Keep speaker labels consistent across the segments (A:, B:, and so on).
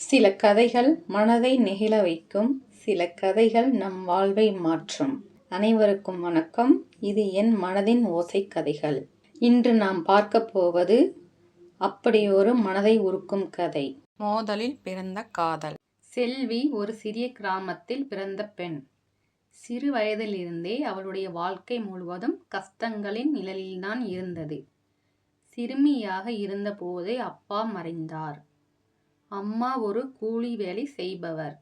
A: சில கதைகள் மனதை நெகிழ வைக்கும் சில கதைகள் நம் வாழ்வை மாற்றும். அனைவருக்கும் வணக்கம். இது என் மனதின் ஓசை கதைகள். இன்று நாம் பார்க்க போவது அப்படியொரு மனதை உருக்கும் கதை.
B: மோதலில் பிறந்த காதல்.
A: செல்வி ஒரு சிறிய கிராமத்தில் பிறந்த பெண். சிறு வயதிலிருந்தே அவளுடைய வாழ்க்கை முழுவதும் கஷ்டங்களின் நிழலில்தான் இருந்தது. சிறுமியாக இருந்தபோதே அப்பா மறைந்தார். அம்மா ஒரு கூலி வேலை செய்பவர்.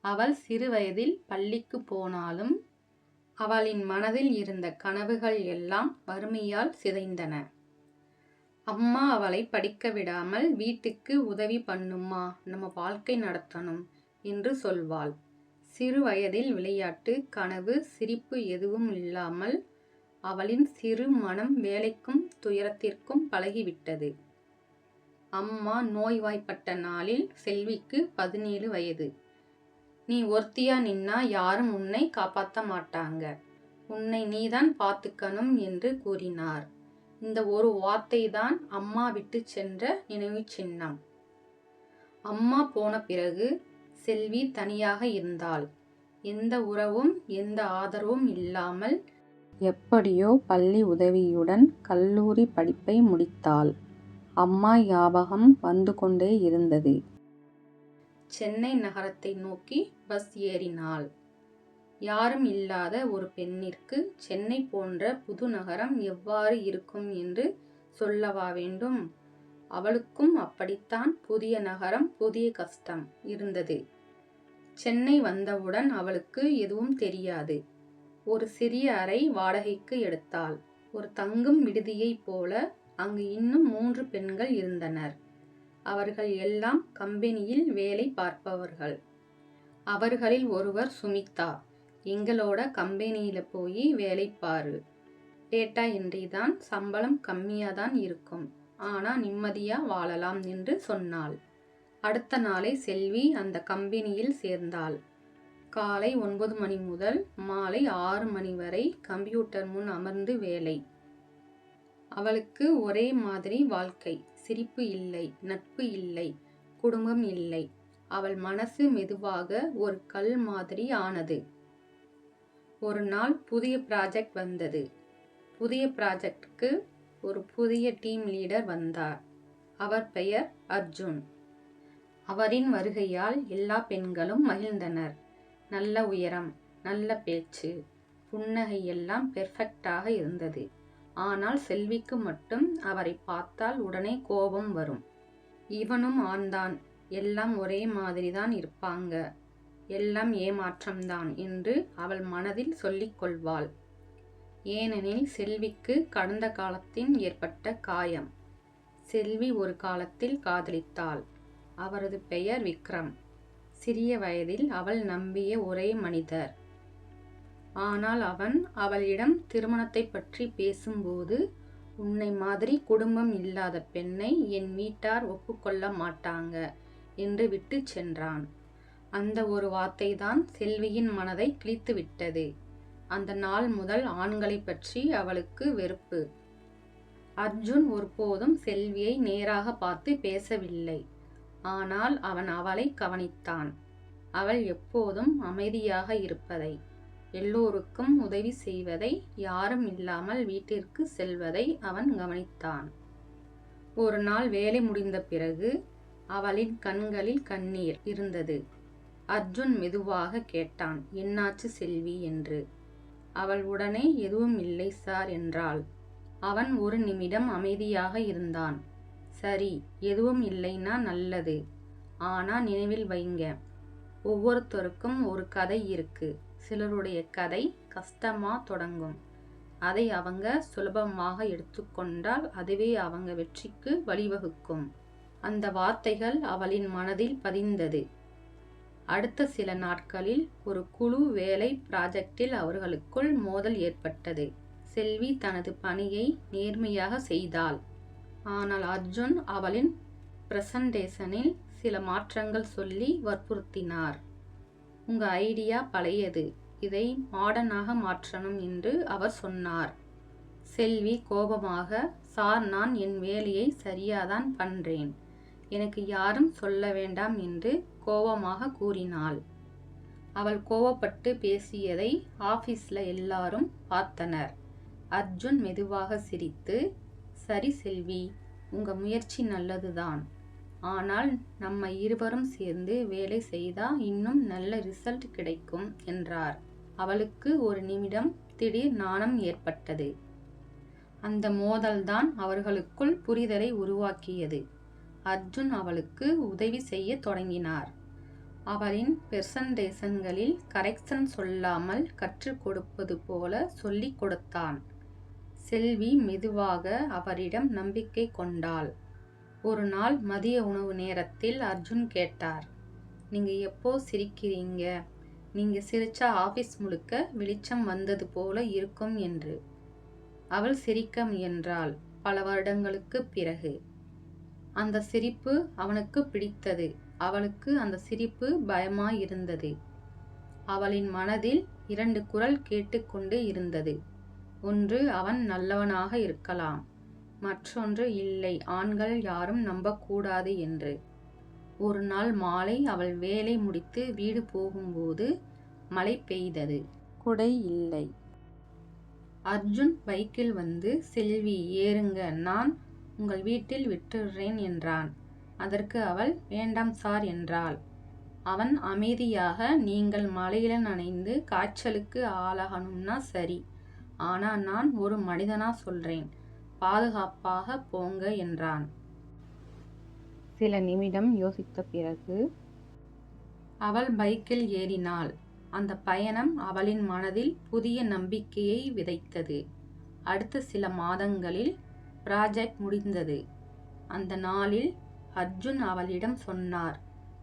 A: அவள் சிறுவயதில் பள்ளிக்கு போனாலும் அவளின் மனதில் இருந்த கனவுகள் எல்லாம் வறுமையால் சிதைந்தன. அம்மா அவளை படிக்க விடாமல் வீட்டுக்கு உதவி பண்ணுமா நம்ம வாழ்க்கை நடத்தணும் என்று சொல்வாள். சிறு வயதில் விளையாட்டு கனவு சிரிப்பு எதுவும் இல்லாமல் அவளின் சிறு மனம் வேலைக்கும் துயரத்திற்கும் பழகிவிட்டது. அம்மா நோய்வாய்ப்பட்ட நாளில் செல்விக்கு பதினேழு வயது. நீ ஒருத்தியா நின்னா யாரும் உன்னை காப்பாற்ற மாட்டாங்க. உன்னை நீதான் பார்த்துக்கணும் என்று கூறினார். இந்த ஒரு வார்த்தை தான் அம்மா விட்டு சென்ற நினைவு சின்னம். அம்மா போன பிறகு செல்வி தனியாக இருந்தாள். எந்த உறவும் எந்த ஆதரவும் இல்லாமல் எப்படியோ பள்ளி உதவியுடன் கல்லூரி படிப்பை முடித்தாள். அம்மா ஞாபகம் வந்து கொண்டே இருந்தது. சென்னை நகரத்தை நோக்கி பஸ் ஏறினாள். யாரும் இல்லாத ஒரு பெண்ணிற்கு சென்னை போன்ற புது நகரம் எவ்வாறு இருக்கும் என்று சொல்லவா வேண்டும்? அவளுக்கும் அப்படித்தான் புதிய நகரம் புதிய கஷ்டம் இருந்தது. சென்னை வந்தவுடன் அவளுக்கு எதுவும் தெரியாது. ஒரு சிறிய அறை வாடகைக்கு எடுத்தாள். ஒரு தங்கும் விடுதியைப் போல அங்கு இன்னும் மூன்று பெண்கள் இருந்தனர். அவர்கள் எல்லாம் கம்பெனியில் வேலை பார்ப்பவர்கள். அவர்களில் ஒருவர் சுமிதா எங்களோட கம்பெனியில் போய் வேலை பாரு. டேட்டா என்றி தான் சம்பளம் கம்மியாக தான் இருக்கும். ஆனால் நிம்மதியாக வாழலாம் என்று சொன்னாள். அடுத்த நாளை செல்வி அந்த கம்பெனியில் சேர்ந்தாள். காலை ஒன்பது மணி முதல் மாலை ஆறு மணி வரை கம்ப்யூட்டர் முன் அமர்ந்து வேலை. அவளுக்கு ஒரே மாதிரி வாழ்க்கை. சிரிப்பு இல்லை நட்பு இல்லை குடும்பம் இல்லை. அவள் மனசு மெதுவாக ஒரு கல் மாதிரி ஆனது. ஒரு நாள் புதிய ப்ராஜெக்ட் வந்தது. புதிய ப்ராஜெக்டுக்கு ஒரு புதிய டீம் லீடர் வந்தார். அவர் பெயர் அர்ஜுன். அவரின் வருகையால் எல்லா பெண்களும் மகிழ்ந்தனர். நல்ல உயரம் நல்ல பேச்சு புன்னகை எல்லாம் பெர்ஃபெக்டாக இருந்தது. ஆனால் செல்விக்கு மட்டும் அவரை பார்த்தால் உடனே கோபம் வரும். இவனும் ஆண்தான். எல்லாம் ஒரே மாதிரிதான் இருப்பாங்க. எல்லாம் ஏமாற்றம்தான் என்று அவள் மனதில் சொல்லிக்கொள்வாள் ஏனெனில் செல்விக்கு கடந்த காலத்தின் ஏற்பட்ட காயம். செல்வி ஒரு காலத்தில் காதலித்தாள். அவரது பெயர் விக்ரம். சிறிய வயதில் அவள் நம்பிய ஒரே மனிதர். ஆனால் அவன் அவளிடம் திருமணத்தை பற்றி பேசும்போது உன்னை மாதிரி குடும்பம் இல்லாத பெண்ணை என் வீட்டார் ஒப்புக்கொள்ள மாட்டாங்க என்று விட்டு சென்றான். அந்த ஒரு வார்த்தை தான் செல்வியின் மனதை கிழித்து விட்டது அந்த நாள் முதல் ஆண்களை பற்றி அவளுக்கு வெறுப்பு. அர்ஜுன் ஒருபோதும் செல்வியை நேராக பார்த்து பேசவில்லை. ஆனால் அவன் அவளை கவனித்தான். அவள் எப்போதும் அமைதியாக இருப்பதை. எல்லோருக்கும் உதவி செய்வதை யாரும் இல்லாமல் வீட்டிற்கு செல்வதை அவன் கவனித்தான். ஒரு நாள் வேலை முடிந்த பிறகு அவளின் கண்களில் கண்ணீர் இருந்தது. அர்ஜுன் மெதுவாக கேட்டான் என்னாச்சு செல்வி? என்று. அவள் உடனே எதுவும் இல்லை சார் என்றாள். அவன் ஒரு நிமிடம் அமைதியாக இருந்தான். சரி எதுவும் இல்லைன்னா நல்லது. ஆனா நினைவில் வைங்க. ஒவ்வொருத்தருக்கும் ஒரு கதை இருக்கு. சிலருடைய கதை கஷ்டமாக தொடங்கும். அதை அவங்க சுலபமாக எடுத்துக்கொண்டால் அதுவே அவங்க வெற்றிக்கு வழிவகுக்கும். அந்த வார்த்தைகள் அவளின் மனதில் பதிந்தது. அடுத்த சில நாட்களில் ஒரு குழு வேலை ப்ராஜெக்டில் அவர்களுக்குள் மோதல் ஏற்பட்டது. செல்வி தனது பணியை நேர்மையாக செய்தாள். ஆனால் அர்ஜுன் அவளின் பிரசன்டேஷனில் சில மாற்றங்கள் சொல்லி வற்புறுத்தினார். உங்கள் ஐடியா பழையது. இதை மாடர்னாக மாற்றணும் என்று அவர் சொன்னார். செல்வி கோபமாக சார் நான் என் வேலையை சரியாதான் பண்றேன். எனக்கு யாரும் சொல்ல வேண்டாம் என்று கோபமாக கூறினாள். அவள் கோவப்பட்டு பேசியதை ஆபீஸ்ல எல்லாரும் பார்த்தனர். அர்ஜுன் மெதுவாக சிரித்து சரி செல்வி உங்க முயற்சி நல்லதுதான். ஆனால் நம்ம இருவரும் சேர்ந்து வேலை செய்தா இன்னும் நல்ல ரிசல்ட் கிடைக்கும் என்றார். அவளுக்கு ஒரு நிமிடம் திடீர் நாணம் ஏற்பட்டது. அந்த மோதல்தான் அவர்களுக்குள் புரிதலை உருவாக்கியது. அர்ஜுன் அவளுக்கு உதவி செய்ய தொடங்கினார். அவளின் பெர்சன்டேஷன்களில் கரெக்ஷன் சொல்லாமல் கற்றுக் கொடுப்பது போல சொல்லிக் கொடுத்தான். செல்வி மெதுவாக அவரிடம் நம்பிக்கை கொண்டாள். ஒரு நாள் மதிய உணவு நேரத்தில் அர்ஜுன் கேட்டார். நீங்கள் எப்போ சிரிக்கிறீங்க? நீங்கள் சிரிச்சா ஆஃபீஸ் முழுக்க வெளிச்சம் வந்தது போல இருக்கும் என்று. அவள் சிரிக்க முயன்றாள் பல வருடங்களுக்கு பிறகு. அந்த சிரிப்பு அவனுக்கு பிடித்தது. அவளுக்கு அந்த சிரிப்பு பயமாயிருந்தது. அவளின் மனதில் இரண்டு குரல் கேட்டுக்கொண்டு இருந்தது. ஒன்று அவன் நல்லவனாக இருக்கலாம். மற்றொன்று இல்லை ஆண்கள் யாரும் நம்பக்கூடாது என்று. ஒரு நாள் மாலை அவள் வேலை முடித்து வீடு போகும்போது மழை பெய்தது. குடை இல்லை. அர்ஜுன் பைக்கில் வந்து செல்வி ஏறுங்க நான் உங்கள் வீட்டில் விட்டுடுறேன் என்றான். அதற்கு அவள் வேண்டாம் சார் என்றாள். அவன் அமைதியாக நீங்கள் மழையில நனைந்து காய்ச்சலுக்கு ஆளாகணும்னா சரி. ஆனா நான் ஒரு மனிதனா சொல்றேன். பாதுகாப்பாக போங்க என்றான். சில நிமிடம் யோசித்த பிறகு அவள் பைக்கில் ஏறினாள். அந்த பயணம் அவளின் மனதில் புதிய நம்பிக்கையை விதைத்தது. அடுத்த சில மாதங்களில் ப்ராஜெக்ட் முடிந்தது. அந்த நாளில் அர்ஜுன் அவளிடம் சொன்னார்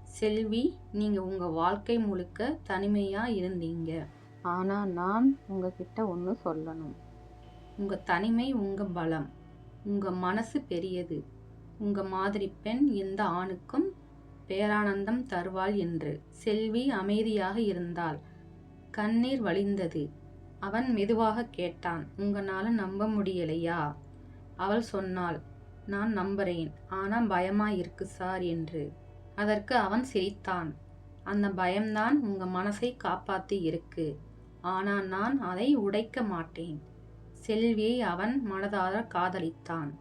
A: செல்வி நீங்க உங்க வாழ்க்கை முழுக்க தனிமையா இருந்தீங்க. ஆனா நான் உங்ககிட்ட ஒன்று சொல்லணும். உங்க தனிமை உங்க பலம். உங்க மனசு பெரியது. உங்க மாதிரி பெண் எந்த ஆணுக்கும் பேரானந்தம் தருவாள் என்று. செல்வி அமைதியாக இருந்தாள். கண்ணீர் வழிந்தது. அவன் மெதுவாக கேட்டான் உங்களால நம்ப முடியலையா? அவள் சொன்னாள் நான் நம்புறேன். ஆனா பயமா இருக்கு சார் என்று. அதற்கு அவன் சிரித்தான் அந்த பயம்தான் உங்க மனசை காப்பாத்தி இருக்கு. ஆனா நான் அதை உடைக்க மாட்டேன். செல்வியை அவன் மனதார காதலித்தான்.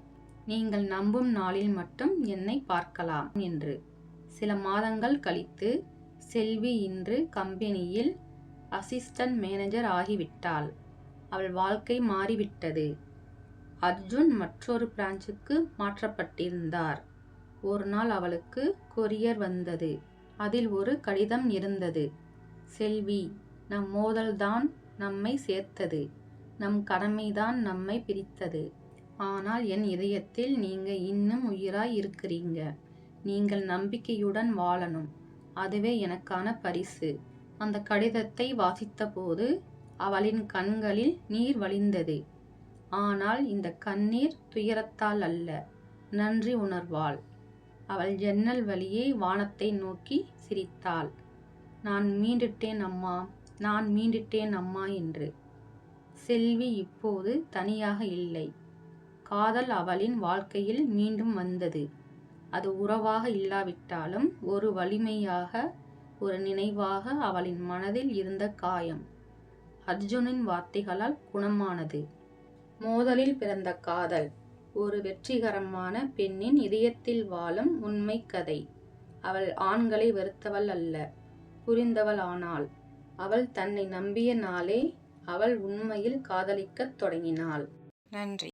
A: நீங்கள் நம்பும் நாளில் மட்டும் என்னை பார்க்கலாம் என்று. சில மாதங்கள் கழித்து செல்வி இன்று கம்பெனியில் அசிஸ்டன்ட் மேனேஜர் ஆகிவிட்டாள். அவள் வாழ்க்கை மாறிவிட்டது. அர்ஜுன் மற்றொரு பிரான்ச்சுக்கு மாற்றப்பட்டிருந்தார். ஒரு நாள் அவளுக்கு கொரியர் வந்தது. அதில் ஒரு கடிதம் இருந்தது. செல்வி நம் மோதல்தான் நம்மை சேர்த்தது. நம் கடமைதான் நம்மை பிரித்தது. ஆனால் என் இதயத்தில் நீங்க இன்னும் உயிராய் இருக்கிறீங்க. நீங்கள் நம்பிக்கையுடன் வாழணும். அதுவே எனக்கான பரிசு. அந்த கடிதத்தை வாசித்தபோது அவளின் கண்களில் நீர் வழிந்தது. ஆனால் இந்த கண்ணீர் துயரத்தால் அல்ல. நன்றி உணர்வாள். அவள் ஜன்னல் வழியே வானத்தை நோக்கி சிரித்தாள். நான் மீண்டுட்டேன் அம்மா. நான் மீண்டுட்டேன் அம்மா என்று. செல்வி இப்போது தனியாக இல்லை. காதல் அவளின் வாழ்க்கையில் மீண்டும் வந்தது. அது உறவாக இல்லாவிட்டாலும் ஒரு வலிமையாக ஒரு நினைவாக அவளின் மனதில் இருந்த காயம். அர்ஜுனின் வார்த்தைகளால் குணமானது. மோதலில் பிறந்த காதல். ஒரு வெற்றிகரமான பெண்ணின் இதயத்தில் வாழும் உண்மை கதை. அவள் ஆண்களை வெறுத்தவள் அல்ல புரிந்தவள் ஆனால். அவள் தன்னை நம்பிய நாளே அவள் உண்மையில் காதலிக்கத் தொடங்கினாள்.
B: நன்றி.